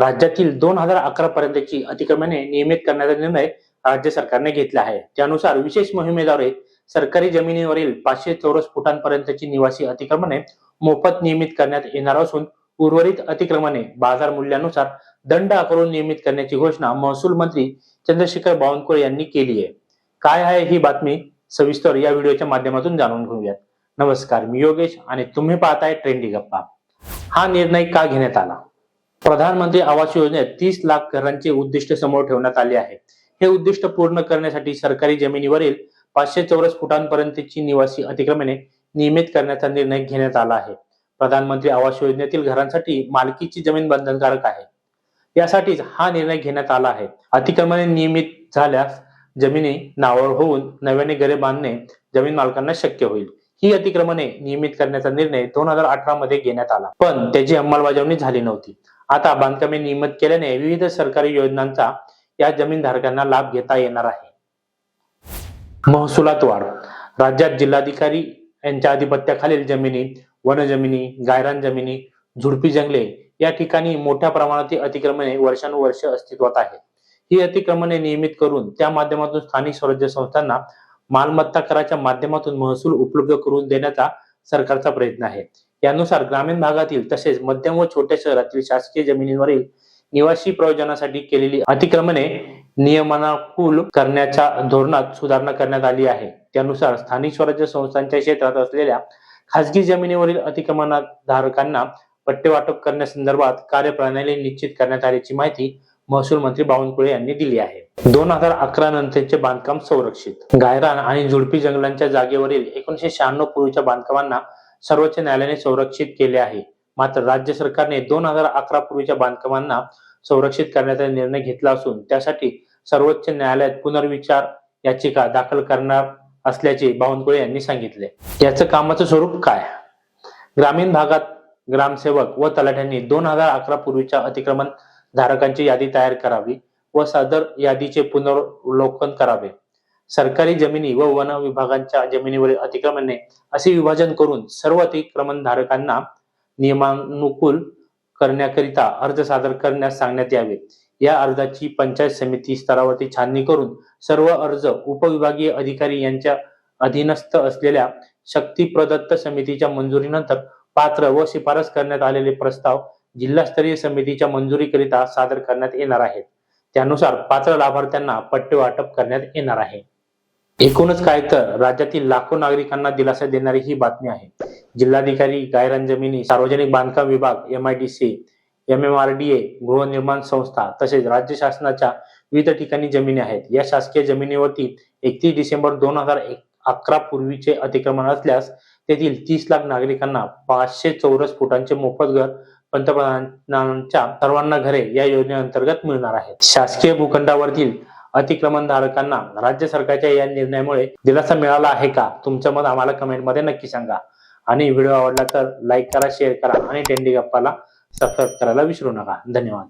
राज्यातील दोन हजार अकरा पर्यंतची अतिक्रमणे नियमित करण्याचा निर्णय राज्य सरकारने घेतला आहे. त्यानुसार विशेष मोहिमेद्वारे सरकारी जमिनीवरील पाचशे चौरस फुटांपर्यंतची निवासी अतिक्रमणे मोफत नियमित करण्यात येणार असून उर्वरित अतिक्रमणे बाजार मूल्यानुसार दंड आकारून नियमित करण्याची घोषणा महसूल मंत्री चंद्रशेखर बावनकुळे यांनी केली आहे. काय आहे ही बातमी सविस्तर या व्हिडिओच्या माध्यमातून जाणून घेऊयात. नमस्कार मी योगेश आणि तुम्ही पाहताय ट्रेंडी गप्पा. हा निर्णय का घेण्यात आला? प्रधानमंत्री आवास योजनेत तीस लाख घरांचे उद्दिष्ट समोर ठेवण्यात आले आहे हे उद्दिष्ट पूर्ण करण्यासाठी सरकारी जमिनीवरील पाचशे चौरस फुटांपर्यंतची निवासी अतिक्रमणे नियमित करण्याचा निर्णय घेण्यात आला आहे. प्रधानमंत्री आवास योजनेतील घरांसाठी मालकीची जमीन बंधनकारक आहे. यासाठीच हा निर्णय घेण्यात आला आहे. अतिक्रमणे नियमित झाल्यास जमिनी नावळ होऊन नव्याने घरे बांधणे जमीन मालकांना शक्य होईल. ही अतिक्रमणे नियमित करण्याचा निर्णय दोन हजार अठरा मध्ये घेण्यात आला. पण त्याची अंमलबजावणी झाली नव्हती. आता बांधकामे नियमित केल्याने विविध सरकारी योजनांचा या जमीनधारकांना लाभ घेता येणार आहे. महसुलात वाढ. राज्यात जिल्हाधिकारी यांच्या आधिपत्याखालील जमिनी वनजमिनी गायरान जमिनी झुडपी जंगले या ठिकाणी मोठ्या प्रमाणात अतिक्रमणे वर्षानुवर्ष अस्तित्वात आहेत. ही अतिक्रमणे नियमित करून त्या माध्यमातून स्थानिक स्वराज्य संस्थांना मालमत्ता कराच्या माध्यमातून महसूल उपलब्ध करून देण्याचा सरकारचा प्रयत्न आहे. यानुसार ग्रामीण भागातील तसेच मध्यम व छोट्या शहरातील शासकीय जमिनीवरील निवासी प्रयोजनासाठी केलेली अतिक्रमणे नियमनाकुल करण्याच्या धोरणात सुधारणा करण्यात आली आहे. त्यानुसार स्थानिक स्वराज्य संस्थांच्या क्षेत्रात असलेल्या खासगी जमिनीवरील अतिक्रमणधारकांना पट्टे वाटप करण्यासंदर्भात कार्यप्रणाली निश्चित करण्यात आल्याची माहिती महसूल मंत्री बावनकुळे यांनी दिली आहे. दोन हजार अकरा नंतरचे बांधकाम संरक्षित. गायरान आणि झुडपी जंगलांच्या जागेवरील एकोणीशे शहाण्णव पूर्वीच्या बांधकामांना सर्वोच्च न्यायालयाने संरक्षित केले आहे. मात्र राज्य सरकारने दोन हजार अकरा पूर्वीच्या बांधकामांना संरक्षित करण्याचा निर्णय घेतला असून त्यासाठी सर्वोच्च न्यायालयात पुनर्विचार याचिका दाखल करणार असल्याचे बावनकुळे यांनी सांगितले. याचं कामाचं स्वरूप काय? ग्रामीण भागात ग्रामसेवक व तलाठ्यांनी दोन हजार अकरा पूर्वीच्या अतिक्रमण धारकांची यादी तयार करावी व सदर यादीचे पुनर्वलोकन करावे. सरकारी जमिनी व वन विभागांच्या जमिनीवरील अतिक्रमणे असे विभाजन करून सर्व अतिक्रमण धारकांना नियमानुकूल करण्याकरिता अर्ज सादर करण्यास सांगण्यात यावे. या अर्जाची पंचायत समिती स्तरावरती छाननी करून सर्व अर्ज उपविभागीय अधिकारी यांच्या अधीनस्थ असलेल्या शक्ती प्रदत्त समितीच्या मंजुरीनंतर पात्र व शिफारस करण्यात आलेले प्रस्ताव जिल्हास्तरीय समितीच्या मंजुरीकरिता सादर करण्यात येणार आहेत. त्यानुसार पात्र लाभार्थ्यांना पट्टे वाटप करण्यात येणार आहे. एकूणच काय तर राज्यातील लाखो नागरिकांना दिलासा देणारी ही बातमी आहे. जिल्हाधिकारी गायरान जमिनी सार्वजनिक बांधकाम विभाग M I D C M M R D A गृहनिर्माण संस्था तसेच राज्य शासनाच्या विविध ठिकाणी जमिनी आहेत. या शासकीय जमिनीवरती एकतीस डिसेंबर दोन हजार अकरा पूर्वीचे अतिक्रमण असल्यास तेथील तीस लाख नागरिकांना पाचशे चौरस फुटांचे मोफत घर पंतप्रधानांच्या सर्वांना घरे या योजनेअंतर्गत मिळणार आहेत. शासकीय भूखंडावरील अतिक्रमणधारकांना राज्य सरकारच्या या निर्णयामुळे दिलासा मिळाला आहे का? तुमचं मत आम्हाला कमेंटमध्ये नक्की सांगा. आणि व्हिडिओ आवडला तर लाईक करा शेअर करा आणि टेंडी गप्पाला सबस्क्राईब करायला विसरू नका. धन्यवाद.